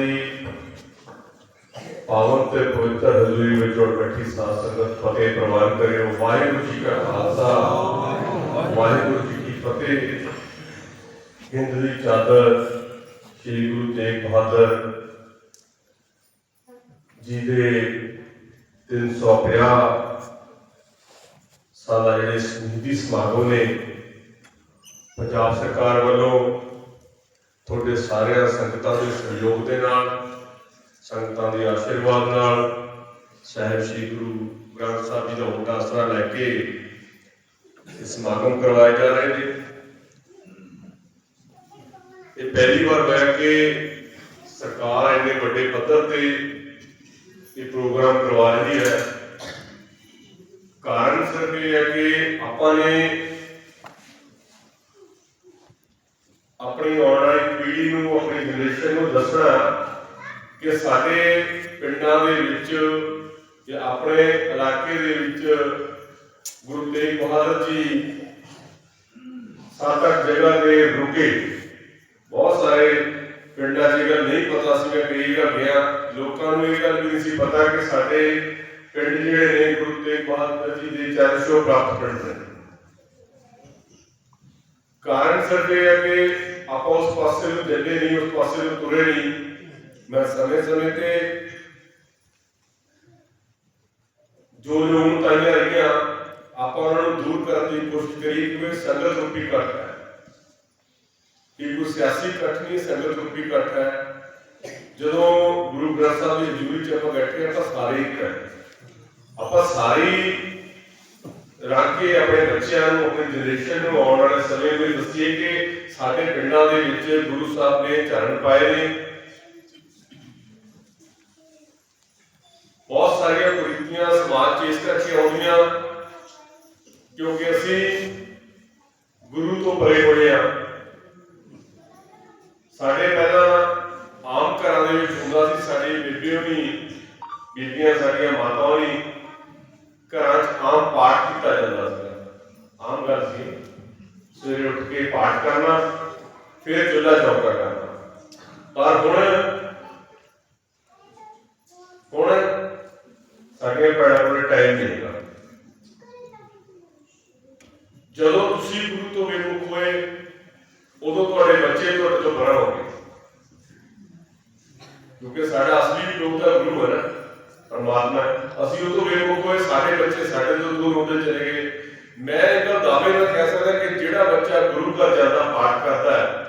ਦੀ ਪਾਵਨ ਤੇ ਪਵਿੱਤਰ ਹਜ਼ੂਰੀ ਵਿੱਚ ਜੁੜ ਬੈਠੀ ਸਾਧ ਸੰਗਤ ਫਤਿਹ ਪ੍ਰਵਾਨ ਕਰਿਓ ਵਾਹਿਗੁਰੂ ਜੀ ਕਾ ਖਾਲਸਾ ਵਾਹਿਗੁਰੂ ਜੀ ਕੀ ਫਤਿਹ ਹਿੰਦ ਦੀ ਚਾਦਰ ਸ੍ਰੀ ਗੁਰੂ ਤੇਗ ਬਹਾਦਰ ਜੀ ਦੇ 350 ਸਾਲਾ ਜਿਹੜੇ ਸ਼ਹੀਦੀ ਸਮਾਗਮ ਨੇ ਪੰਜਾਬ ਸਰਕਾਰ ਵੱਲੋਂ ਤੁਹਾਡੇ ਸਾਰਿਆਂ ਸੰਗਤਾਂ ਦੇ ਸਹਿਯੋਗ ਦੇ ਨਾਲ, ਸੰਗਤਾਂ ਦੇ ਆਸ਼ੀਰਵਾਦ ਨਾਲ ਸਾਹਿਬ ਸ੍ਰੀ ਗੁਰੂ ਗ੍ਰੰਥ ਸਾਹਿਬ ਜੀ ਦਾ ਹੁੰਦਾ ਆਸਰਾ ਲੈ ਕੇ ਇਹ ਸਮਾਗਮ ਕਰਵਾਏ ਜਾ ਰਹੇ ਨੇ। ਇਹ ਪਹਿਲੀ ਵਾਰ ਹੋਇਆ ਕੇ ਸਰਕਾਰ ਇੰਨੇ ਵੱਡੇ ਪੱਧਰ ਤੇ ਇਹ ਪ੍ਰੋਗਰਾਮ ਕਰਵਾ ਰਹੀ ਹੈ। ਕਾਰਨ ਸਿਰਫ ਇਹ ਹੈ ਕਿ ਆਪਾਂ ਨੇ ਆਪਣੀ ਆਉਣ ਵਾਲੀ ਪੀੜ੍ਹੀ ਨੂੰ ਆਪਣੀ ਜਨਰੇਸ਼ਨ ਨੂੰ ਦੱਸਣਾ ਕਿ ਸਾਡੇ ਪਿੰਡਾਂ ਦੇ ਵਿੱਚ ਜਾਂ ਆਪਣੇ ਇਲਾਕੇ ਦੇ ਵਿੱਚ ਗੁਰੂ ਤੇਗ ਬਹਾਦਰ ਜੀ ਸੱਤ ਅੱਠ ਜਗ੍ਹਾ ਤੇ ਰੁਕੇ। ਬਹੁਤ ਸਾਰੇ ਪਿੰਡਾਂ 'ਚ ਇਹ ਗੱਲ ਨਹੀਂ ਪਤਾ ਸੀਗਾ ਕਿ ਇਹ ਗੱਲ ਗਿਆ। ਲੋਕਾਂ ਨੂੰ ਇਹ ਗੱਲ ਵੀ ਨਹੀਂ ਸੀ ਪਤਾ ਕਿ ਸਾਡੇ ਪਿੰਡ ਜਿਹੜੇ ਨੇ ਗੁਰੂ ਤੇਗ ਬਹਾਦਰ ਜੀ ਦੇ ਚਰਨ ਛੋਹ ਪ੍ਰਾਪਤ ਪਿੰਡ ਨੇ। ਕਾਰਨ ਸਿਰਫ ਇਹ ਹੈ ਕਿ ਆਪਾਂ ਉਸ ਪਾਸੇ ਨੂੰ ਚੱਲੇ ਨਹੀਂ ਉਸ ਪਾਸੇ ਨੂੰ ਤੁਰੇ ਨਹੀਂ ਮੈਂ ਸਮੇਂ ਸਮੇਂ ਤੇ ਜੋ ਲੋਕ ਤਾਈਆਂ ਰਹੀਆਂ ਆਪਾਂ ਉਹਨਾਂ ਨੂੰ ਦੂਰ ਕਰਨ ਦੀ ਕੋਸ਼ਿਸ਼ ਕਰੀ ਕਿ ਇਹ ਸੰਗਤ ਰੂਪੀ ਇਕੱਠ ਹੈ ਇਹ ਕੋਈ ਸਿਆਸੀ ਇਕੱਠ ਨਹੀਂ ਸੰਗਤ ਰੂਪੀ ਇਕੱਠ ਹੈ ਜਦੋਂ ਗੁਰੂ ਗ੍ਰੰਥ ਸਾਹਿਬ ਦੀ ਹਜ਼ੂਰੀ ਚ ਆਪਾਂ ਬੈਠੇ ਹਾਂ ਤਾਂ ਸਾਰੇ ਇੱਕ ਹੈ ਆਪਾਂ ਸਾਰੀ ਰੱਖ ਕੇ ਆਪਣੇ ਬੱਚਿਆਂ ਨੂੰ, ਆਪਣੀ ਜਨਰੇਸ਼ਨ ਨੂੰ ਆਉਣ ਵਾਲੇ ਸਮੇਂ ਵਿੱਚ ਦੱਸੀਏ ਕਿ ਸਾਡੇ ਪਿੰਡਾਂ ਦੇ ਵਿੱਚ ਗੁਰੂ ਸਾਹਿਬ ਨੇ ਚਰਨ ਪਾਏ ਨੇ। ਬਹੁਤ ਸਾਰੀਆਂ ਕੁਰੀਤੀਆਂ ਸਮਾਜ 'ਚ ਇਸ ਕਰਕੇ ਆਉਂਦੀਆਂ ਕਿਉਂਕਿ ਅਸੀਂ ਗੁਰੂ ਤੋਂ ਪਰੇ ਹੋਏ ਆ ਸਾਡੇ ਪਹਿਲਾਂ ਆਮ ਘਰਾਂ ਦੇ ਵਿੱਚ ਹੁੰਦਾ ਸੀ ਸਾਡੀ ਬੀਬੀਆਂ ਵੀ ਬੀਬੀਆਂ ਸਾਡੀਆਂ ਮਾਤਾਵਾਂ ਵੀ ਘਰਾਂ 'ਚ ਆਮ ਪਾਠ ਕੀਤਾ ਜਾਂਦਾ ਸੀ ਆਮ ਗੱਲ ਸੀ ਸਵੇਰੇ ਉੱਠ ਕੇ ਪਾਠ ਕਰਨਾ ਫਿਰ ਚੁੱਲ੍ਹਾ ਚੌਕਾ ਕਰਨਾ ਪਰ ਹੁਣ ਹੁਣ ਸਾਡੇ ਭੈਣਾਂ ਕੋਲ ਟਾਈਮ ਨਹੀਂ ਹੈਗਾ ਜਦੋਂ ਤੁਸੀਂ ਗੁਰੂ ਤੋਂ ਬੇਮੁਖ ਹੋਏ ਉਦੋਂ ਤੁਹਾਡੇ ਬੱਚੇ ਤੁਹਾਡੇ ਤੋਂ ਬੜਾ ਹੋ ਗਏ ਕਿਉਂਕਿ ਸਾਡਾ ਅਸਲੀ ਲੋਕ ਦਾ ਗੁਰੂ ਹੈ ਨਾ ਪਰਮਾਤਮਾ ਹੈ। ਅਸੀਂ ਉਹ ਤੋਂ ਬੇਮੁਖ ਹੋਏ ਸਾਡੇ ਬੱਚੇ ਸਾਡੇ ਤੋਂ ਦੂਰ ਹੁੰਦੇ ਚਲੇ ਗਏ ਮੈਂ ਇਹ ਗੱਲ ਦਾਅਵੇ ਨਾਲ ਕਹਿ ਸਕਦਾ ਕਿ ਜਿਹੜਾ ਬੱਚਾ ਗੁਰੂ ਘਰ ਜਾਂਦਾ ਪਾਠ ਕਰਦਾ ਹੈ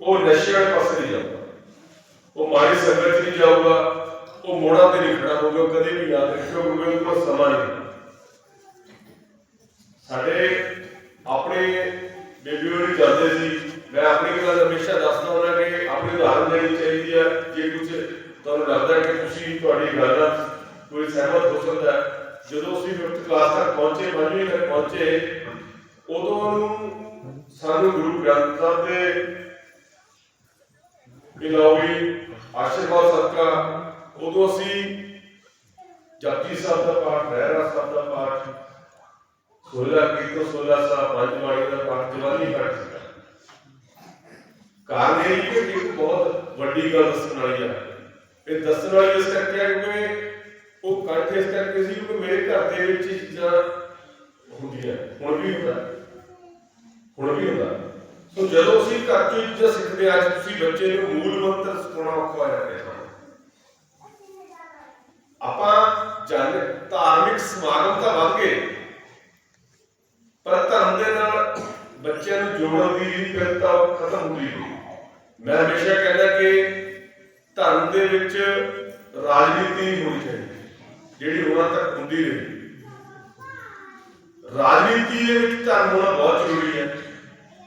ਉਹ ਨਸ਼ੇ ਵਾਲੇ ਪਾਸੇ ਨਹੀਂ ਜਾਂਦਾ ਉਹ ਮਾੜੀ ਸੰਗਤ 'ਚ ਨਹੀਂ ਜਾਊਗਾ ਉਹ ਮੋੜਾਂ ਤੇ ਕਦੇ ਵੀ ਯਾਦ ਰੱਖਿਓ ਕਿਉਂਕਿ ਕੋਲ ਸਮਾਂ ਨਹੀਂ। ਸਾਡੇ ਆਪਣੇ ਬੇਬੀ ਹੋਣੀ ਜਾਂਦੇ ਸੀ। ਮੈਂ ਆਪਣੀ ਗੱਲ ਹਮੇਸ਼ਾ ਦੱਸਦਾ ਹੁੰਦਾ ਕਿ ਆਪਣੀ ਉਦਾਹਰਨ ਦੇਣੀ ਚਾਹੀਦੀ ਹੈ ਜੇ ਕੁਝ ਤੁਹਾਨੂੰ ਲੱਗਦਾ ਕਿ ਤੁਸੀਂ ਤੁਹਾਡੀ ਗੱਲ ਨਾਲ ਕੋਈ ਸਹਿਮਤ ਹੋ ਸਕਦਾ ਜਦੋਂ ਅਸੀਂ ਫਿਫਥ ਕਲਾਸ ਤੱਕ ਪਹੁੰਚੇ, ਪੰਜਵੀਂ ਤੱਕ ਪਹੁੰਚੇ, ਉਦੋਂ ਨੂੰ ਸਾਨੂੰ ਗੁਰੂ ਗ੍ਰੰਥ ਸਾਹਿਬ ਦੇ ਇਲਾਵੀ ਆਸ਼ੀਰਵਾਦ ਸਦਕਾ ਉਦੋਂ ਅਸੀਂ ਜਪਜੀ ਸਾਹਿਬ ਦਾ ਪਾਠ ਰਹਿਰਾ ਸਾਹਿਬ ਦਾ ਪਾਠ ਸੋਲਾ ਕੀਰਤਨ ਸੋਲਾ ਸਾਹਿਬ ਪੰਜ ਬਾਣੀ ਦਾ ਪਾਠ ਜਵਾਨੀ ਕਰ ਸੀਗਾ ਕਾਰਨ ਇਹ ਹੈ ਕਿ ਇੱਕ ਬਹੁਤ ਵੱਡੀ ਗੱਲ ਦੱਸਣ ਵਾਲੀ ਹੈ ਇਹ ਦੱਸਣ ਵਾਲੀ ਇਸ ਕਰਕੇ ਹੈ ਕਿਉਂਕਿ ਉਹ ਕੰਠ ਇਸ ਕਰਕੇ ਸੀ ਕਿ ਮੇਰੇ ਘਰ ਦੇ ਵਿੱਚ ਇਹ ਚੀਜ਼ਾਂ ਹੁੰਦੀਆਂ ਹੁਣ ਵੀ ਹੁੰਦਾ ਹੁਣ ਵੀ ਹੁੰਦਾ ਸੋ ਜਦੋਂ ਅਸੀਂ ਘਰ ਚੋਂ ਇਹ ਚੀਜ਼ਾਂ ਸਿੱਖਦੇ ਹਾਂ, ਅੱਜ ਤੁਸੀਂ ਬੱਚੇ ਨੂੰ ਮੂਲ ਮੰਤਰ ਸਿਖਾਉਣਾ ਔਖਾ ਹੋ ਜਾਂਦਾ ਹੈ ਆਪਾਂ ਜਨ ਧਾਰਮਿਕ ਸਮਾਗਮ ਤਾਂ ਵੱਧ ਗਏ। ਪਰ ਧਰਮ ਦੇ ਨਾਲ ਬੱਚਿਆਂ ਨੂੰ ਜੋੜਨ ਦੀ ਜਿਹੜੀ ਖਤਮ ਹੁੰਦੀ ਗਈ ਮੈਂ ਹਮੇਸ਼ਾ ਕਹਿੰਦਾ ਕਿ ਧਰਮ ਦੇ ਵਿੱਚ ਰਾਜਨੀਤੀ ਨਹੀਂ ਹੋਣੀ ਚਾਹੀਦੀ ਜਿਹੜੀ ਉਹਨਾਂ ਤੱਕ ਹੁੰਦੀ ਰਹੀ। ਰਾਜਨੀਤੀ ਦੇ ਵਿੱਚ ਧਰਮ ਹੋਣਾ ਬਹੁਤ ਜ਼ਰੂਰੀ ਹੈ।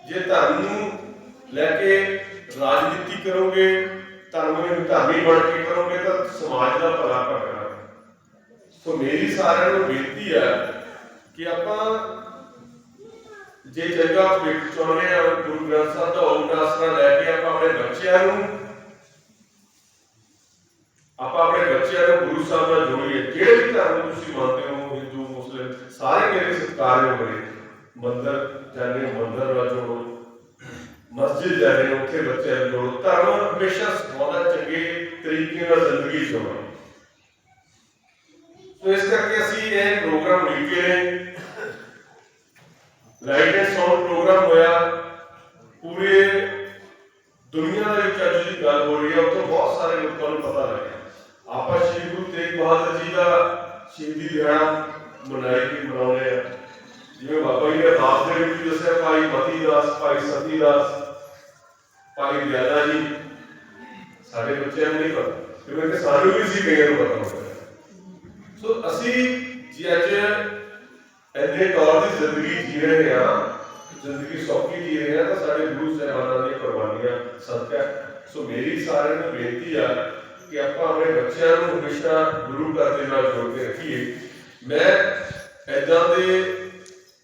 ਜੇ ਧਰਮ ਨੂੰ ਲੈ ਕੇ ਰਾਜਨੀਤੀ ਕਰੋਗੇ, ਧਰਮ ਨੂੰ ਧਰਮੀ ਬਣ ਕੇ ਕਰੋਗੇ, ਤਾਂ ਸਮਾਜ ਦਾ ਭਲਾ ਕਰਨਾ ਸੋ ਮੇਰੀ ਸਾਰਿਆਂ ਨੂੰ ਬੇਨਤੀ ਹੈ ਕਿ ਆਪਾਂ ਜੇ ਜਗ੍ਹਾ ਭਵਿੱਖ ਚਾਹੁੰਦੇ ਆ ਗੁਰੂ ਗ੍ਰੰਥ ਸਾਹਿਬ ਦਾ ਓਟ ਆਸਰਾ ਲੈ ਕੇ ਆਪਾਂ ਆਪਣੇ ਬੱਚਿਆਂ ਨੂੰ ਆਪਾਂ ਆਪਣੇ ਬੱਚਿਆਂ ਨੂੰ ਗੁਰੂ ਸਾਹਿਬ ਨਾਲ ਜੋੜੀਏ ਜਿਹੜੇ ਵੀ ਧਰਮ ਨੂੰ ਤੁਸੀਂ ਮੰਨਦੇ ਹੋ ਹਿੰਦੂ ਮੁਸਲਿਮ ਸਾਰੇ ਮੇਰੇ ਸਤਿਕਾਰਯੋਗ ਨੇ ਮੰਦਰ ਜਾਂਦੇ ਹੋ ਮੰਦਰ ਨਾਲ ਜੋੜੋ ਮਸਜਿਦ ਜਾਂਦੇ ਹੋ ਉੱਥੇ ਬੱਚਿਆਂ ਨੂੰ ਜੋੜੋ ਧਰਮ ਹਮੇਸ਼ਾ ਸਿਖਾਉਂਦਾ ਚੰਗੇ ਤਰੀਕੇ ਨਾਲ ਜ਼ਿੰਦਗੀ ਜਿਉਣਾ ਸੋ ਇਸ ਕਰਕੇ ਅਸੀਂ ਇਹ ਪ੍ਰੋਗਰਾਮ ਲਿਖ ਕੇ ਨੇ ਲਾਈਟ ਐਂਡ ਸਾਊਂਡ ਪ੍ਰੋਗਰਾਮ ਹੋਇਆ ਪੂਰੇ ਦੁਨੀਆ ਦੇ ਵਿੱਚ ਅੱਜ ਦੀ ਗੱਲ ਹੋ ਰਹੀ ਹੈ ਉੱਥੋਂ ਬਹੁਤ ਸਾਰੇ ਲੋਕਾਂ ਨੂੰ ਪਤਾ ਲੱਗਿਆ ਆਪਾਂ ਸ਼੍ਰੀ ਗੁਰੂ ਤੇਗ ਬਹਾਦਰ ਜੀ ਦਾ ਸ਼ਹੀਦੀ ਦਿਹਾੜਾ ਮਨਾਈ ਵੀ ਮਨਾਉਂਦੇ ਆ। ਜਿਵੇਂ ਬਾਬਾ ਜੀ ਨੇ ਦਾਸ ਦੇ ਵਿੱਚ ਵੀ ਦੱਸਿਆ, ਭਾਈ ਮਤੀ ਦਾਸ ਭਾਈ ਸਤੀ ਦਾਸ ਭਾਈ ਦਿਆਲਾ ਜੀ। ਸਾਡੇ ਬੱਚਿਆਂ ਨੂੰ ਨਹੀਂ ਪਤਾ। ਕਿਉਂਕਿ ਸਾਨੂੰ ਵੀ ਸੀ, ਕਈਆਂ ਨੂੰ ਪਤਾ ਹੁੰਦਾ ਸੋ ਅਸੀਂ ਜੀ ਅੱਜ ਇੰਨੇ ਤੌਰ ਦੀ ਜ਼ਿੰਦਗੀ ਜੀ ਰਹੇ ਹਾਂ, ਜ਼ਿੰਦਗੀ ਸੌਖੀ ਜੀ ਰਹੇ ਹਾਂ, ਤਾਂ ਸਾਡੇ ਗੁਰੂ ਸਾਹਿਬਾਨਾਂ ਦੀਆਂ ਕੁਰਬਾਨੀਆਂ ਸਦਕਾ ਸੋ ਮੇਰੀ ਸਾਰਿਆਂ ਨੂੰ ਬੇਨਤੀ ਆ ਕਿ ਆਪਾਂ ਆਪਣੇ ਬੱਚਿਆਂ ਨੂੰ ਹਮੇਸ਼ਾ ਗੁਰੂ ਘਰ ਦੇ ਨਾਲ ਜੋੜ ਕੇ ਰੱਖੀਏ। ਮੈਂ ਐਦਾਂ ਦੇ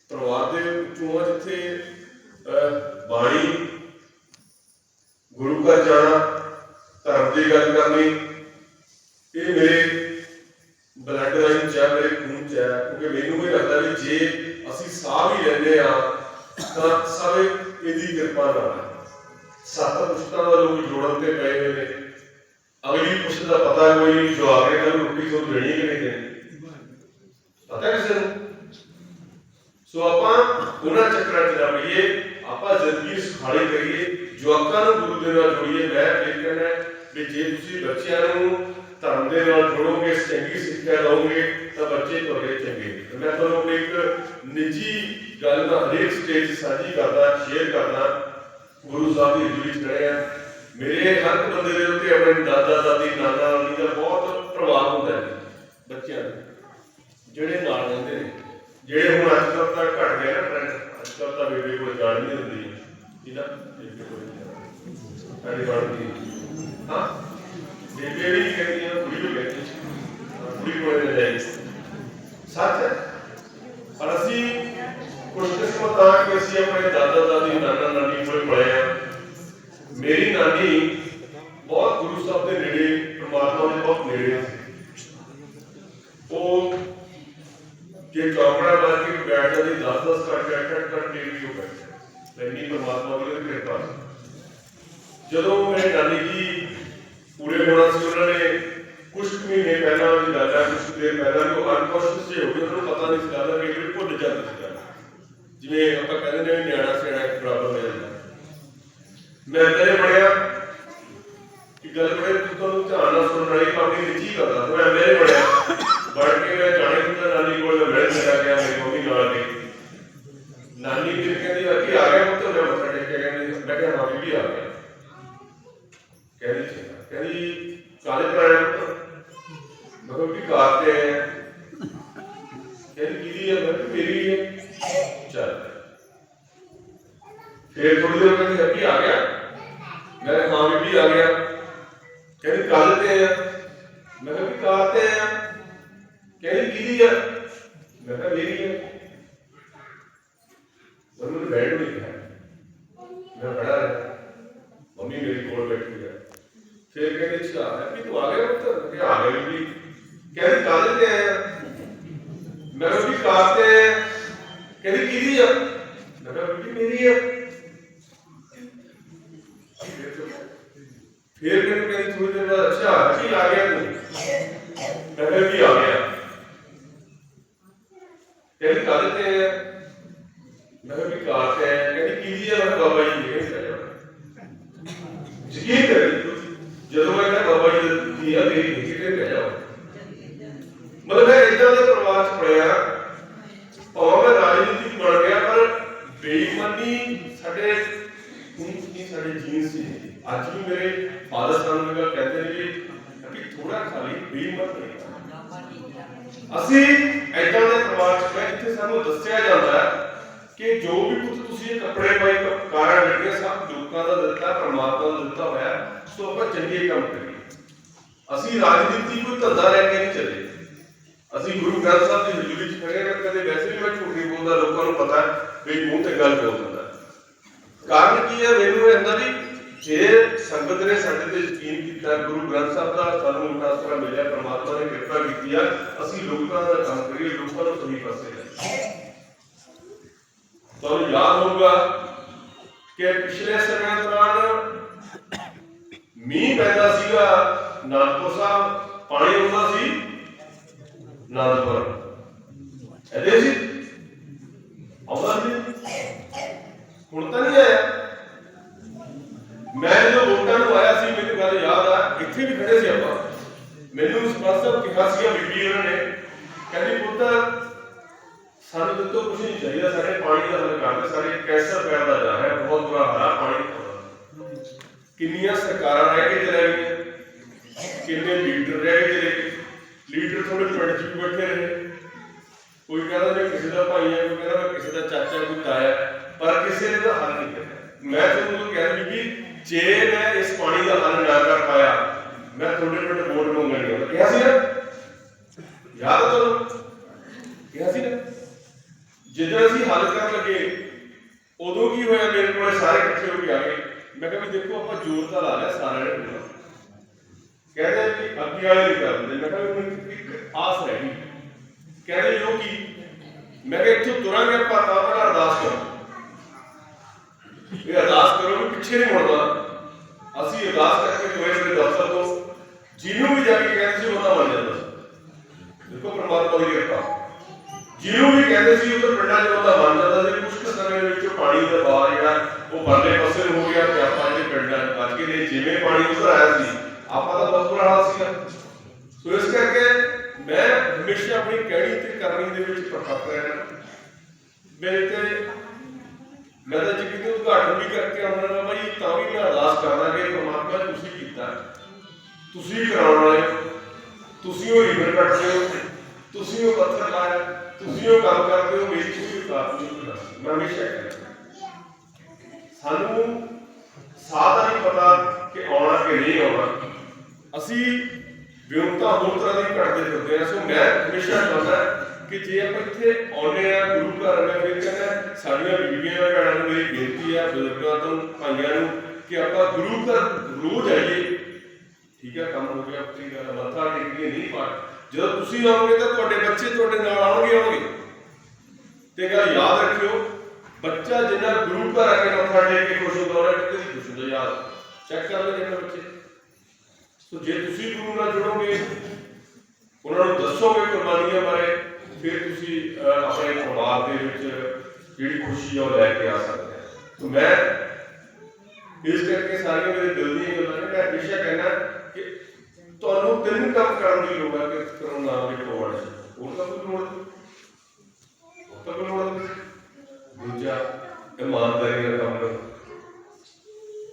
ਪਰਿਵਾਰ ਦੇ ਵਿੱਚੋਂ ਜਿੱਥੇ ਬਾਣੀ, ਗੁਰੂ ਘਰ ਜਾਣਾ, ਧਰਮ ਦੀ ਗੱਲ ਕਰਨੀ, ਇਹ ਮੇਰੇ ਬਲੱਡ ਲਾਈਨ ਚ ਹੈ ਮੇਰੇ ਖੂਨ ਚ ਹੈ ਕਿਉਂਕਿ ਮੈਨੂੰ ਵੀ ਲੱਗਦਾ ਵੀ ਜੇ ਅਸੀਂ ਸਾਹ ਵੀ ਲੈਂਦੇ ਆ ਤਾਂ ਸਭ ਇਹਦੀ ਕਿਰਪਾ ਨਾਲ ਸੱਤ ਪੁਸ਼ਤਾਂ ਦਾ ਲੋਕ ਜੋੜਨ ਤੇ ਪਏ ਹੋਏ ਨੇ ਅਗਲੀ ਪੁਸ਼ਤ ਦਾ ਪਤਾ ਕੋਈ ਨਹੀਂ ਜੋ ਕੱਲ ਰੋਟੀ ਤੋਂ ਦੇਣੀ ਕਿ ਨਹੀਂ ਦੇਣੀ ਪਤਾ ਕਿਸੇ ਨੂੰ ਸੋ ਆਪਾਂ ਉਹਨਾਂ ਚੱਕਰਾਂ 'ਚ ਨਾ ਪਈਏ ਆਪਾਂ ਜ਼ਿੰਦਗੀ ਸੁਖਾਲੀ ਕਰੀਏ ਜਵਾਕਾਂ ਨੂੰ ਗੁਰੂ ਦੇ ਨਾਲ ਜੋੜੀਏ ਮੈਂ ਇਹ ਕਹਿੰਦਾ ਵੀ ਜੇ ਤੁਸੀਂ ਬੱਚਿਆਂ ਨੂੰ ਧਰਮ ਦੇ ਨਾਲ ਜੁੜੋਗੇ ਚੰਗੀ ਸਿੱਖਿਆ ਲਓਗੇ ਤਾਂ ਬੱਚੇ ਤੁਹਾਡੇ ਚੰਗੇ ਤੇ ਮੈਂ ਤੁਹਾਨੂੰ ਆਪਣੀ ਇੱਕ ਨਿੱਜੀ ਗੱਲ ਦਾ ਹਰੇਕ ਸਟੇਜ ਸਾਂਝੀ ਕਰਦਾ ਸ਼ੇਅਰ ਕਰਦਾ ਗੁਰੂ ਸਾਹਿਬ ਦੀ ਹਜ਼ੂਰੀ 'ਚ ਖੜੇ ਆ ਮੇਰੇ ਹਰ ਬੰਦੇ ਦੇ ਉੱਤੇ ਆਪਣੇ ਦਾਦਾ ਦਾਦੀ ਨਾਨਾ ਨਾਨੀ ਦਾ ਬਹੁਤ ਪ੍ਰਭਾਵ ਹੁੰਦਾ ਹੈ ਬੱਚਿਆਂ ਤੇ ਜਿਹੜੇ ਨਾਲ ਰਹਿੰਦੇ ਨੇ ਜਿਹੜੇ ਹੁਣ ਅੱਜ ਕੱਲ੍ਹ ਤਾਂ ਘਟ ਗਏ ਨਾ ਟ੍ਰੈਂਡ ਅੱਜ ਕੱਲ੍ਹ ਤਾਂ ਬੇਬੇ ਕੋਲ ਜਾਣ ਨਹੀਂ ਹੁੰਦੀ ਕੋਈ ਬੇਬੇ ਕੋਲ ਸਾਡੀ ਬਣਦੀ ਹਾਂ ਬੇਬੇ ਵੀ ਕਹਿੰਦੀ ਆ ਕੁੜੀ ਵੀ ਕਹਿੰਦੀ ਆ, ਕੁੜੀ ਕੋਲ ਨਹੀਂ ਜਾਈ ਸੱਚ ਹੈ ਪਰ ਅਸੀਂ ਖੁਸ਼ਕਿਸਮਤ ਆ ਕਿ ਅਸੀਂ ਆਪਣੇ ਦਾਦਾ ਦਾਦੀ ਨਾਨਾ ਨਾਨੀ ਕੋਲ ਪਲੇ ਆ ਮੇਰੀ ਨਾਨੀ ਬਹੁਤ ਗੁਰੂ ਸਾਹਿਬ ਦੇ ਨੇੜੇ ਪ੍ਰਮਾਤਮਾ ਦੇ ਬਹੁਤ ਨੇੜੇ ਸੀ ਉਹ ਜੇ ਚੌਕੜਾ ਬਣ ਕੇ ਬੈਠ ਜਾਂਦੀ 10 10 ਕਰਕੇ 8 8 ਘੰਟੇ ਵੀ ਉਹ ਬੈਠੇ ਇੰਨੀ ਪਰਮਾਤਮਾ ਦੀ ਉਹਦੀ ਕਿਰਪਾ ਸੀ ਜਦੋਂ ਮੇਰੇ ਨਾਨੀ ਜੀ ਪੂਰੇ ਹੋਣਾ ਸੀ ਉਹਨਾਂ ਨੇ ਕੁਝ ਕੁ ਮਹੀਨੇ ਪਹਿਲਾਂ ਦੀ ਗੱਲ ਹੈ ਕੁਝ ਦੇਰ ਪਹਿਲਾਂ ਉਹ ਅਨਕੌਂਸ਼ੀਅਸ ਜਿਹੇ ਹੋ ਗਏ ਉਹਨਾਂ ਨੂੰ ਪਤਾ ਨਹੀਂ ਸੀ ਲੱਗਦਾ ਕਿ ਇਹ ਭੁੱਲ ਜਾਂਦੇ ਸੀ ਗੱਲ ਜਿਵੇਂ ਆਪਾਂ ਕਹਿੰਦੇ ਨੇ ਵੀ ਨਿਆਣਾ ਸਿਆਣਾ ਇੱਕ ਬਰਾਬਰ ਹੋ ਜਾਂਦਾ। ਮੈਂ ਤੇਰੇ ਬੜਿਆ ਫਿਰ ਥੋੜੀ ਦੇਰ ਕਹਿੰਦੀ ਅੱਪੀ ਆ ਗਿਆ ਮੈਂ ਕਿਹਾ ਹਾਂ ਬੀਬੀ ਆ ਗਿਆ ਕਹਿੰਦੀ ਕੱਲ ਤੇ ਆ ਮੈਂ ਕਿਹਾ ਵੀ ਕਾਰ ਤੇ ਆ ਕਹਿੰਦੀ ਕਿਹਦੀ ਆ ਮੈਂ ਕਿਹਾ ਮੇਰੀ ਹੈ ਉਹਨੂੰ ਬੈਠ ਨਹੀਂ ਕਿਹਾ ਮੈਂ ਖੜਾ ਰਿਹਾ ਮੰਮੀ ਮੇਰੀ ਕੋਲ ਬੈਠੀ ਹੈ ਫਿਰ ਕਹਿੰਦੇ ਅੱਛਾ ਹੈਪੀ ਤੂੰ ਆ ਗਿਆ ਪੁੱਤ ਮੈਂ ਕਿਹਾ ਆ ਗਿਆ ਬੀਬੀ ਕਹਿੰਦੀ ਕੱਲ ਤੇ ਆਇਆ ਮੈਂ ਕਿਹਾ ਵੀ ਕਾਰ ਤੇ ਆਇਆ। ਕਹਿੰਦੀ ਕਿਹਦੀ ਆ ਮੈਂ ਕਿਹਾ ਬੀਬੀ ਮੇਰੀ ਆ ਫਿਰ ਮੈਨੂੰ ਕਹਿੰਦੀ ਥੋੜੀ ਦੇਰ ਬਾਅਦ, ਅੱਛਾ ਕੀ ਆ ਗਿਆ ਤੂੰ ਮੈਂ ਵੀ ਆ ਗਿਆ ਕਹਿੰਦੀ ਕਾਹਦੇ ਤੇ ਮੈਂ ਵੀ ਕਾਰ ਤੇ ਆਇਆ ਕਹਿੰਦੀ ਕਿਹਦੀ ਆ? ਬਾਬਾ ਜੀ ਦੀ ਕਹਿੰਦੀ ਯਕੀਨ ਕਰੀ ਜਦੋਂ ਮੈਂ ਕਿਹਾ ਬਾਬਾ ਜੀ ਦੀ ਆ ਨਹੀਂ ਕਿਤੇ ਕਹਿ ਜਾਓ। ਮਤਲਬ ਮੈਂ ਇਦਾਂ ਦੇ ਪਰਿਵਾਰ ਚ ਪੜਿਆ। ਭਾਵੇਂ ਮੈਂ ਰਾਜਨੀਤੀ ਬਣ ਗਿਆ, ਪਰ ਬੇਈਮਾਨੀ ਸਾਡੇ ਖੂਨ ਦੀ ਸਾਡੇ ਜੀਨ ਸੀ। ਅੱਜ ਵੀ ਮੇਰੇ ਫਾਦਰ ਸਾਹਿਬ ਨੇ ਗੱਲ ਕਹਿੰਦੇ ਨੇ ਵੀ ਕਿ ਥੋੜਾ ਖਾਲੀ ਬੇਈਮਾਨ ਨਹੀਂ ਅਸੀਂ ਇਦਾਂ ਦੇ ਪਰਿਵਾਰ ਚ ਪਏ ਜਿੱਥੇ ਸਾਨੂੰ ਦੱਸਿਆ ਜਾਂਦਾ ਕਿ ਜੋ ਵੀ ਕੁਝ ਤੁਸੀਂ ਇਹ ਕੱਪੜੇ ਪਾਈ, ਕ- ਕਾਰਾਂ ਸਭ ਲੋਕਾਂ ਦਾ ਦਿੱਤਾ, ਪਰਮਾਤਮਾ ਦਾ ਦਿੱਤਾ ਹੋਇਆ, ਸੋ ਆਪਾਂ ਚੰਗੇ ਕੰਮ ਕਰੀਏ। ਅਸੀਂ ਰਾਜਨੀਤੀ ਕੋਈ ਧੰਦਾ ਲੈ ਕੇ ਨਹੀਂ ਚੱਲੇ। ਅਸੀਂ ਗੁਰੂ ਗ੍ਰੰਥ ਸਾਹਿਬ ਦੀ ਹਜ਼ੂਰੀ 'ਚ ਖੜੇ ਕਦੇ ਵੈਸੇ ਵੀ ਮੈਂ ਝੂਠ ਬੋਲਦਾ, ਲੋਕਾਂ ਨੂੰ ਪਤਾ ਵੀ ਮੂੰਹ ਤੇ ਗੱਲ ਬੋਲ ਕੀ ਹੈ ਮੈਨੂੰ ਜੇ ਸੰਗਤ ਨੇ ਸਾਡੇ ਤੇ ਯਕੀਨ ਕੀਤਾ, ਗੁਰੂ ਗ੍ਰੰਥ ਸਾਹਿਬ ਦਾ ਸਾਨੂੰ ਮੁਕਾਸਰਾ ਮਿਲਿਆ, ਪਰਮਾਤਮਾ ਨੇ ਕਿਰਪਾ ਕੀਤੀ ਆ, ਅਸੀਂ ਲੋਕਾਂ ਦਾ ਕੰਮ ਕਰੀਏ, ਲੋਕਾਂ ਨੂੰ ਸਹੀ ਪਾਸੇ ਲੈ ਤੁਹਾਨੂੰ ਯਾਦ ਹੋਊਗਾ ਕਿ ਪਿਛਲੇ ਸਮੇਂ ਦੌਰਾਨ ਮੀਂਹ ਪੈਂਦਾ ਸੀਗਾ, ਨਾਨਕਪੁਰ ਸਾਹਿਬ, ਪਾਣੀ ਆਉਂਦਾ ਸੀ, ਨਾਨਕਪੁਰ। ਇਹਦੇ ਸੀ? ਆਉਂਦਾ ਸੀ? ਹੁਣ ਤਾਂ ਨਹੀਂ ਆਇਆ ਮੈਂ ਜਦੋਂ ਵੋਟਾਂ ਨੂੰ ਆਇਆ ਸੀ ਮੈਨੂੰ ਗੱਲ ਯਾਦ ਆ ਇੱਥੇ ਵੀ ਖੜੇ ਸੀ ਆਪਾਂ ਮੈਨੂੰ ਸਰਪੰਚ ਸਾਹਿਬ ਕਿਹਾ ਸੀਗਾ ਬੀਬੀ ਉਹਨਾਂ ਨੇ ਕਹਿੰਦੀ ਪੁੱਤ ਸਾਨੂੰ ਦਿੱਤੋ ਕੁਝ ਨਹੀਂ ਚਾਹੀਦਾ ਸਾਡੇ ਪਾਣੀ ਦਾ ਹੱਲ ਕਰ ਦੇ ਸਾਡੇ ਕੈਂਸਰ ਪੈਦਾ ਜਾ ਰਿਹਾ ਹੈ ਬਹੁਤ ਬੁਰਾ ਹਾਲ ਹੈ ਪਾਣੀ ਦਾ ਕਿੰਨੀਆਂ ਸਰਕਾਰਾਂ ਰਹਿ ਕੇ ਚਲੇ ਗਈਆਂ ਕਿੰਨੇ ਲੀਡਰ ਰਹਿ ਕੇ ਚਲੇ ਗਏ ਲੀਡਰ ਥੋੜੇ ਪਿੰਡ 'ਚ ਵੀ ਬੈਠੇ ਰਹੇ ਕੋਈ ਕਹਿੰਦਾ ਮੈਂ ਕਿਸੇ ਦਾ ਭਾਈ ਆ ਕੋਈ ਕਹਿੰਦਾ ਮੈਂ ਕਿਸੇ ਦਾ ਚਾਚਾ ਕੋਈ ਤਾਇਆ ਪਰ ਕਿਸੇ ਨੇ ਤਾਂ ਹੱਲ ਨਹੀਂ ਕੀਤਾ ਮੈਂ ਤੁਹਾਨੂੰ ਕਹਿ ਰਹੀ ਕਿ ਜੇ ਮੈਂ ਇਸ ਪਾਣੀ ਦਾ ਹੱਲ ਨਾ ਕਰ ਪਾਇਆ ਮੈਂ ਤੁਹਾਡੇ ਪਿੰਡ ਵੋਟ ਮੰਗਣੀ ਆ ਕਿਹਾ ਸੀ ਨਾ ਯਾਦ ਆ ਤੁਹਾਨੂੰ ਕਿਹਾ ਸੀ ਨਾ ਜਦੋਂ ਅਸੀਂ ਹੱਲ ਕਰਨ ਲੱਗੇ ਉਦੋਂ ਕੀ ਹੋਇਆ ਮੇਰੇ ਕੋਲ ਸਾਰੇ ਇਕੱਠੇ ਹੋ ਕੇ ਆ ਗਏ ਮੈਂ ਕਿਹਾ ਵੀ ਦੇਖੋ ਆਪਾਂ ਜ਼ੋਰ ਤਾਂ ਲਾ ਲਿਆ ਸਾਰਿਆਂ ਨੇ ਪੂਰਾ ਕਹਿੰਦੇ ਵੀ ਅੱਗੇ ਵਾਲੇ ਨਹੀਂ ਕਰਦੇ ਮੈਂ ਕਿਹਾ ਵੀ ਮੈਨੂੰ ਇੱਕ ਆਸ ਰਹਿ ਗਈ ਕਹਿੰਦੇ ਉਹ ਕੀ ਮੈਂ ਕਿਹਾ ਇੱਥੋਂ ਤੁਰਾਂਗੇ ਆਪਾਂ ਤਾਂ ਪਹਿਲਾਂ ਅਰਦਾਸ ਕਰੋ ਇਹ ਅਰਦਾਸ ਕਰੋ ਵੀ ਪਿੱਛੇ ਨਹੀਂ ਮੁੜਨਾ। ਅਸੀਂ ਅਰਦਾਸ ਕਰਕੇ ਤੁਰੇ ਮੇਰੇ ਦਫ਼ਤਰ ਤੋਂ ਜਿਹਨੂੰ ਵੀ ਜਾ ਕੇ ਕਹਿੰਦੇ ਸੀ ਉਹਦਾ ਮੰਨ ਜਾਂਦਾ ਦੇਖੋ ਪਰਮਾਤਮਾ ਦੀ ਕਿਰਪਾ। ਜਿਹਨੂੰ ਵੀ ਕਹਿੰਦੇ ਸੀ ਉਧਰ ਪਿੰਡਾਂ 'ਚ ਉਹਦਾ ਮੰਨ ਜਾਂਦਾ ਸੀ। ਕੁਝ ਸਮੇਂ ਦੇ ਵਿੱਚ ਪਾਣੀ ਦਾ ਬਾਹਰ ਜਿਹੜਾ ਉਹ ਪਰਲੇ ਪਾਸੇ ਹੋ ਗਿਆ ਤੇ ਆਪਾਂ ਜਿਹੜੇ ਪਿੰਡਾਂ 'ਚ ਬਚ ਕੇ ਜਿਵੇਂ ਪਾਣੀ ਉਧਰ ਆਇਆ ਸੀ, ਆਪਾਂ ਦਾ ਬਹੁਤ ਬੁਰਾ ਹਾਲ ਸੀਗਾ। ਸੋ ਇਸ ਕਰਕੇ ਮੈਂ ਹਮੇਸ਼ਾ ਆਪਣੀ ਕਹਿਣੀ ਤੇ ਕਰਨੀ ਦੇ ਵਿੱਚ ਪ੍ਰਤੱਖ ਰਹਿਣਾ। ਮੇਰੇ ਤੇ ਮੈਂ ਤਾਂ ਜੀ ਕਿਤੇ ਉਦਘਾਟਨ ਵੀ ਕਰਕੇ ਆਉਣਾ ਨਾ ਭਾਈ ਤਾਂ ਵੀ ਮੈਂ ਅਰਦਾਸ ਕਰਦਾ ਕਿ ਪ੍ਰਮਾਤਮਾ ਤੁਸੀਂ ਕੀਤਾ। ਤੁਸੀਂ ਕਰਾਉਣ ਵਾਲੇ ਤੁਸੀਂ ਉਹ ਰੀਵਰ ਕੱਟਦੇ ਹੋ। ਤੁਸੀਂ ਉਹ ਪੱਥਰ ਲਾਇਆ ਤੁਸੀਂ ਉਹ ਕੰਮ ਕਰਦੇ ਹੋ। ਮੇਰੀ ਕੋਈ ਬਾਤ ਨਹੀਂ ਕਰਦਾ ਮੈਂ ਹਮੇਸ਼ਾ ਕਹਿੰਦਾ। ਸਾਨੂੰ ਸਾਹ ਦਾ ਨਹੀਂ ਪਤਾ ਕਿ ਆਉਣਾ ਕਿ ਨਹੀਂ ਆਉਣਾ। ਅਸੀਂ ਵਿਉਂਤਾ ਹੋਰ ਤਰ੍ਹਾਂ ਦੀ ਘੜਦੇ ਫਿਰਦੇ ਆ ਸੋ ਮੈਂ ਹਮੇਸ਼ਾ ਚਾਹੁੰਦਾ ਕਿ ਜੇ ਆਪਾਂ ਇੱਥੇ ਆਉਂਦੇ ਆ ਗੁਰੂ ਘਰ ਮੈਂ ਫਿਰ ਕਹਿੰਦਾ ਸਾਡੀਆਂ ਬੀਬੀਆਂ ਭੈਣਾਂ ਨੂੰ ਮੇਰੀ ਬੇਨਤੀ ਆ, ਬਜ਼ੁਰਗਾਂ ਤੋਂ, ਭਾਈਆਂ ਨੂੰ, ਕਿ ਆਪਾਂ ਗੁਰੂ ਘਰ ਰੋਜ਼ ਆਈਏ ਠੀਕ ਹੈ ਕੰਮ ਹੋ ਗਿਆ, ਆਪਣੀ ਗੱਲ ਮੱਥਾ ਟੇਕੀਏ ਨਹੀਂ ਪਾਠ ਜਦੋਂ ਤੁਸੀਂ ਆਓਗੇ ਤਾਂ ਤੁਹਾਡੇ ਬੱਚੇ ਤੁਹਾਡੇ ਨਾਲ ਆਉਣਗੇ ਆਉਣਗੇ। ਤੇ ਗੱਲ ਯਾਦ ਰੱਖਿਓ, ਬੱਚਾ ਜਿੰਨਾ ਗੁਰੂ ਘਰ ਆ ਕੇ ਮੱਥਾ ਟੇਕ ਕੇ ਖੁਸ਼ ਹੁੰਦਾ ਉਹਨੇ ਕਿਤੇ ਖੁਸ਼ ਹੁੰਦਾ, ਯਾਦ। ਚੈੱਕ ਕਰ ਲੈ ਜਿਹੜੇ ਬੱਚੇ। ਸੋ ਜੇ ਤੁਸੀਂ ਗੁਰੂ ਨਾਲ ਜੁੜੋਗੇ, ਉਹਨਾਂ ਨੂੰ ਦੱਸੋਗੇ ਕੁਰਬਾਨੀਆਂ ਬਾਰੇ। ਫਿਰ ਤੁਸੀਂ ਅਹ, ਆਪਣੇ ਪਰਿਵਾਰ ਦੇ ਵਿੱਚ ਜਿਹੜੀ ਖੁਸ਼ੀ ਆ ਉਹ ਲੈ ਕੇ ਆ ਸਕਦੇ ਆ। ਮੈਂ ਇਸ ਕਰਕੇ ਸਾਰੀਆਂ ਮੇਰੇ ਦਿਲ ਦੀਆਂ ਗੱਲਾਂ ਨੇ ਮੈਂ ਹਮੇਸ਼ਾ ਕਹਿੰਦਾ ਕਿ ਤੁਹਾਨੂੰ ਤਿੰਨ ਕੰਮ ਕਰਨ ਦੀ ਲੋੜ ਹੈ ਕਿ ਕਰੋ ਨਾਮ ਦੇ ਕੋਲ ਹੋਰ ਤਾਂ ਕੋਈ ਲੋੜ ਨਹੀਂ ਹੋਰ ਤਾਂ ਕੋਈ ਲੋੜ ਨਹੀਂ ਦੂਜਾ ਇਮਾਨਦਾਰੀ ਨਾਲ ਕੰਮ ਕਰੋ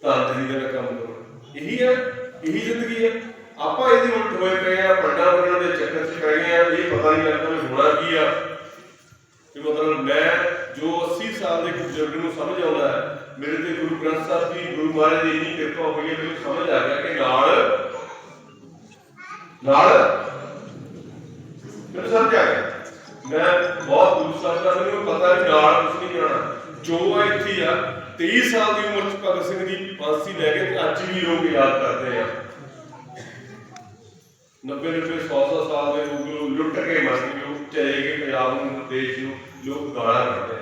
ਤਾਂਦਰੀ ਨਾਲ ਕੰਮ ਕਰੋ ਇਹੀ ਹੈ ਇਹੀ ਜ਼ਿੰਦਗੀ ਹੈ ਆਪਾਂ ਇਹਦੀ ਉਲਟ ਹੋਏ ਪਏ ਆ ਵੱਡਾ ਬਣਨ ਦੇ ਚੱਕਰ 'ਚ ਪੈ ਗਏ ਆ ਇਹ ਪਤਾ ਨਹੀਂ ਲੱਗਦਾ ਵੀ ਹੋਣਾ ਕੀ ਆ ਕਿ ਮਤਲਬ ਮੈਂ ਜੋ 80 ਸਾਲ ਦੇ ਬਜ਼ੁਰਗ ਨੂੰ ਸਮਝ ਆਉਂਦਾ ਹੈ ਮੇਰੇ ਤੇ ਗੁਰੂ ਗ੍ਰੰਥ ਸਾਹਿਬ ਜੀ ਗੁਰੂ ਮਹਾਰਾਜ ਦੀ ਇੰਨੀ ਕਿਰਪਾ ਹੋਈ ਹੈ ਮੈਨੂੰ ਸਮਝ ਆ ਗਿਆ ਕਿ ਨਾਲ ਨਾਲ। ਮੈਨੂੰ ਸਮਝ ਆ ਗਿਆ ਮੈਂ ਬਹੁਤ ਗੁਰੂ ਸਾਹਿਬ ਦਾ ਮੈਨੂੰ ਪਤਾ ਨਹੀਂ ਨਾਲ ਕੁਝ ਨਹੀਂ ਜਾਣਾ। ਜੋ ਇੱਥੇ ਆ 23 ਸਾਲ ਦੀ ਉਮਰ ਚ ਭਗਤ ਸਿੰਘ ਦੀ ਫਾਂਸੀ ਲੈ ਕੇ ਅੱਜ ਵੀ ਲੋਕ ਯਾਦ ਕਰਦੇ ਆ। 90 90 100 100 ਸਾਲ ਦੇ ਲੋਕ ਨੂੰ ਲੁੱਟ ਕੇ ਮਰ ਗਏ ਚਲੇ ਗਏ ਪੰਜਾਬ ਨੂੰ, ਦੇਸ਼ ਨੂੰ, ਲੋਕ ਗਾਲਾਂ ਕੱਢਦੇ ਆ।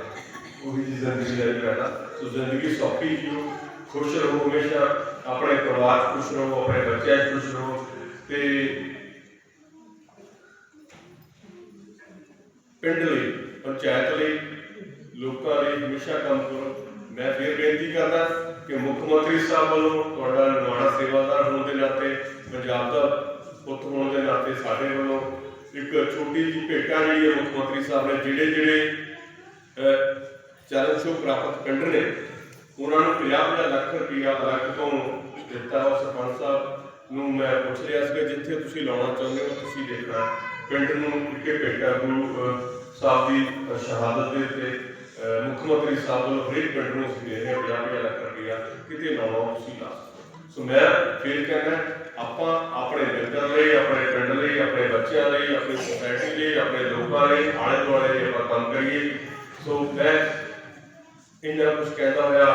ਉਹੀ ਜੀ ਜ਼ਿੰਦਗੀ ਦਾ ਕਹਿਣਾ ਸੋ ਜ਼ਿੰਦਗੀ ਸੌਖੀ ਜੀਓ ਖੁਸ਼ ਰਹੋ ਹਮੇਸ਼ਾ, ਆਪਣੇ ਪਰਿਵਾਰ ਖੁਸ਼ ਰਹੋ, ਆਪਣੇ ਬੱਚਿਆਂ 'ਚ ਖੁਸ਼ ਰਹੋ। ਤੇ ਪਿੰਡ ਲਈ ਪੰਚਾਇਤ ਲਈ ਲੋਕਾਂ ਲਈ ਹਮੇਸ਼ਾ ਕੰਮ ਕਰੋ। ਮੈਂ ਫਿਰ ਬੇਨਤੀ ਕਰਦਾ ਕਿ ਮੁੱਖ ਮੰਤਰੀ ਸਾਹਿਬ ਵੱਲੋਂ ਤੁਹਾਡਾ ਨਿਮਾਣਾ ਸੇਵਾਦਾਰ ਹੋਣ ਦੇ ਨਾਤੇ ਪੰਜਾਬ ਦਾ ਪੁੱਤ ਹੋਣ ਦੇ ਨਾਤੇ ਸਾਡੇ ਵੱਲੋਂ ਇੱਕ ਛੋਟੀ ਜਿਹੀ ਭੇਟਾ ਜਿਹੜੀ ਹੈ ਮੁੱਖ ਮੰਤਰੀ ਸਾਹਿਬ ਨੇ ਜਿਹੜੇ ਜਿਹੜੇ ਅਹ, ਚਰਨ ਛੋਹ ਪ੍ਰਾਪਤ ਪਿੰਡ ਨੇ ਉਹਨਾਂ ਨੂੰ 50 ਲੱਖ ਰੁਪਇਆ ਅਲੱਗ ਤੋਂ ਦਿੱਤਾ ਉਹ ਸਰਪੰਚ ਸਾਹਿਬ। ਨੂੰ ਮੈਂ ਪੁੱਛ ਰਿਹਾ ਸੀ ਜਿੱਥੇ ਤੁਸੀਂ ਲਾਉਣਾ ਚਾਹੁੰਦੇ ਹੋ, ਤੁਸੀਂ ਦੇਖਣਾ ਪਿੰਡ ਨੂੰ ਇੱਕ ਭੇਟਾ ਗੁਰੂ ਸਾਹਿਬ ਦੀ ਸ਼ਹਾਦਤ ਦੇ ਉੱਤੇ ਮੁੱਖ ਮੰਤਰੀ ਸਾਹਿਬ ਵੱਲੋਂ ਹਰੇਕ ਪਿੰਡ ਨੂੰ ਅਸੀਂ ਦੇ ਰਹੇ ਹਾਂ 50 ਲੱਖ ਰੁਪਇਆ ਕਿਤੇ ਲਾਉਣਾ ਤੁਸੀਂ ਲਾ ਸੋ ਮੈਂ ਫਿਰ ਕਹਿੰਦਾ ਆਪਾਂ ਆਪਣੇ ਮਿੱਤਰ ਲਈ, ਆਪਣੇ ਪਿੰਡ ਲਈ, ਆਪਣੇ ਬੱਚਿਆਂ ਲਈ, ਆਪਣੀ ਸੋਸਾਇਟੀ ਲਈ, ਆਪਣੇ ਲੋਕਾਂ ਲਈ ਆਲੇ ਦੁਆਲੇ ਲਈ ਆਪਾਂ ਕੰਮ ਕਰੀਏ। ਸੋ ਮੈਂ ਇੰਨਾ ਕੁਝ ਕਹਿੰਦਾ ਹੋਇਆ।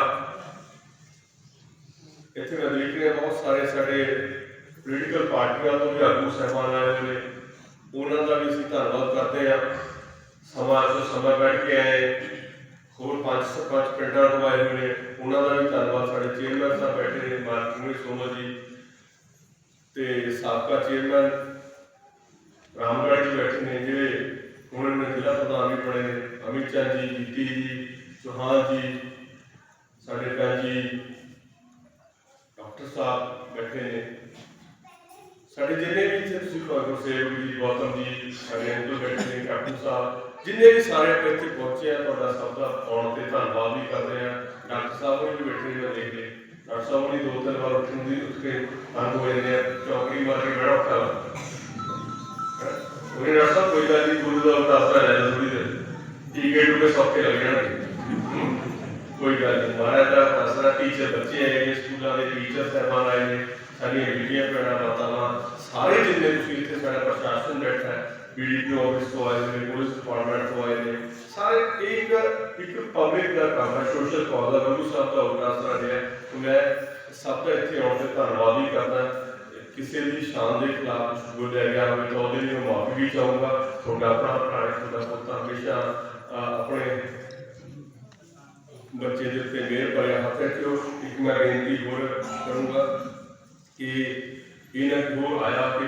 ਇੱਥੇ ਮੈਂ ਦੇਖ ਰਿਹਾ, ਬਹੁਤ ਸਾਰੇ ਸਾਡੇ ਪੋਲੀਟੀਕਲ ਪਾਰਟੀਆਂ ਤੋਂ ਵੀ ਆਗੂ ਸਹਿਬਾਨ ਆਏ ਹੋਏ ਨੇ। ਉਹਨਾਂ ਦਾ ਵੀ ਅਸੀਂ ਧੰਨਵਾਦ ਕਰਦੇ ਹਾਂ। ਸਮਾਂ ਤੋਂ ਸਮਾਂ ਕੱਢ ਕੇ ਆਏ। ਹੋਰ ਪੰਜ ਸਰਪੰਚ ਪਿੰਡਾਂ ਤੋਂ ਆਏ ਹੋਏ ਨੇ। ਉਹਨਾਂ ਦਾ ਵੀ ਧੰਨਵਾਦ। ਸਾਡੇ ਚੇਅਰਮੈਨ ਸਾਹਿਬ ਬੈਠੇ ਨੇ ਮਾਰਕੀਟ ਸੋਮਾ ਜੀ ਤੇ ਸਾਬਕਾ ਚੇਅਰਮੈਨ ਰਾਮਗੜ੍ਹ ਜੀ ਬੈਠੇ ਨੇ ਜਿਹੜੇ ਹੁਣ ਇਹਨਾਂ ਜ਼ਿਲ੍ਹਾ ਪ੍ਰਧਾਨ ਵੀ ਬਣੇ ਨੇ। ਅਮਿਤ ਚੰਦ ਜੀ, ਜੀਤੀ ਜੀ, ਚੌਹਾਨ ਜੀ, ਸਾਡੇ ਭੈਣ ਜੀ, ਡਾਕਟਰ ਸਾਹਿਬ ਬੈਠੇ ਨੇ। ਸਾਡੇ ਜਿੰਨੇ ਵੀ ਇੱਥੇ ਤੁਸੀਂ ਭਾਗੋ ਸੇਵਕ ਜੀ, ਗੌਤਮ ਜੀ, ਸਾਡੇ ਅੰਕਲ ਬੈਠੇ ਨੇ ਕੈਪਟਨ ਸਾਹਿਬ, ਜਿੰਨੇ ਵੀ ਸਾਰੇ ਆਪਣੇ ਇੱਥੇ ਪਹੁੰਚੇ ਆ, ਤੁਹਾਡਾ ਸਭ ਦਾ ਆਉਣ ਤੇ ਧੰਨਵਾਦ ਵੀ ਕਰਦੇ ਆ। ਡਾਕਟਰ ਸਾਹਿਬ ਹੋਣੀ ਵੀ ਬੈਠੇ ਨੇ ਮੈਂ ਦੇਖ ਲਏ ਡਾਕਟਰ ਸਾਹਿਬ ਹੋਣੀ ਦੋ ਤਿੰਨ ਵਾਰ ਉੱਠਣ ਦੀ ਉੱਠ ਕੇ ਤੰਗ ਹੋਏ ਨੇ ਚੌਕੜੀ ਮਾਰ ਕੇ ਬੜਾ ਔਖਾ ਲੱਗਦਾ ਉਹਨੇ ਡਾਕਟਰ ਸਾਹਿਬ, ਕੋਈ ਗੱਲ ਨਹੀਂ, ਗੁਰੂ ਦਾ ਅਵਤਾਰ ਲੈ ਲੈ ਥੋੜੀ ਦੇਰ ਟੀਕੇ ਟੂਕੇ ਸੌਖੇ ਲੱਗ ਜਾਣਗੇ। ਕੋਈ ਗੱਲ ਨਹੀਂ, ਮਹਾਰਾਜ ਦਾ ਫਸਲਾ ਟੀਚਰ ਬੱਚੇ ਆਏ ਨੇ, ਸਕੂਲਾਂ ਦੇ ਟੀਚਰ ਸਹਿਬਾਨ ਆਏ ਨੇ। ਸਾਡੀਆਂ ਬੀਬੀਆਂ ਭੈਣਾਂ ਮਾਤਾਵਾਂ ਸਾਰੇ ਜਿੰਨੇ ਤੁਸੀਂ ਇੱਥੇ ਸਾਡਾ ਪ੍ਰਸ਼ਾਸਨ ਬੈਠਾ ਹੈ ਬੀਡੀਪੀ ਆਫਿਸ ਤੋਂ ਆਏ ਨੇ ਪੁਲਿਸ ਡਿਪਾਰਟਮੈਂਟ ਤੋਂ ਆਏ ਨੇ ਸਾਰੇ ਇੱਕ ਇੱਕ ਪਬਲਿਕ ਦਾ ਕੰਮ ਹੈ ਸੋਸ਼ਲ ਕਾਜ਼ ਦਾ ਗੁਰੂ ਸਾਹਿਬ ਦਾ ਉਦਾਸਰਾ ਰਿਹਾ ਤੇ ਮੈਂ ਸਭ ਦਾ ਇੱਥੇ ਆਉਣ ਤੇ ਧੰਨਵਾਦ ਵੀ ਕਰਦਾ ਕਿਸੇ ਦੀ ਸ਼ਾਨ ਦੇ ਖਿਲਾਫ ਕੁਝ ਬੋਲਿਆ ਗਿਆ ਹੋਵੇ ਤਾਂ ਉਹਦੇ ਲਈ ਮੈਂ ਮਾਫੀ ਵੀ ਚਾਹੂੰਗਾ ਤੁਹਾਡਾ ਆਪਣਾ ਭਰਾ ਹੈ, ਤੁਹਾਡਾ ਪੁੱਤ ਹਮੇਸ਼ਾ ਅਹ, ਆਪਣੇ ਬੱਚੇ ਦੇ ਉੱਤੇ ਮਿਹਰ ਭਰਿਆ ਹੱਥ ਰੱਖਿਓ ਇੱਕ ਮੈਂ ਬੇਨਤੀ ਹੋਰ ਕਰੂੰਗਾ ਕਿ ਇਹਨਾਂ ਕੋਲ ਆਇਆ ਕਿ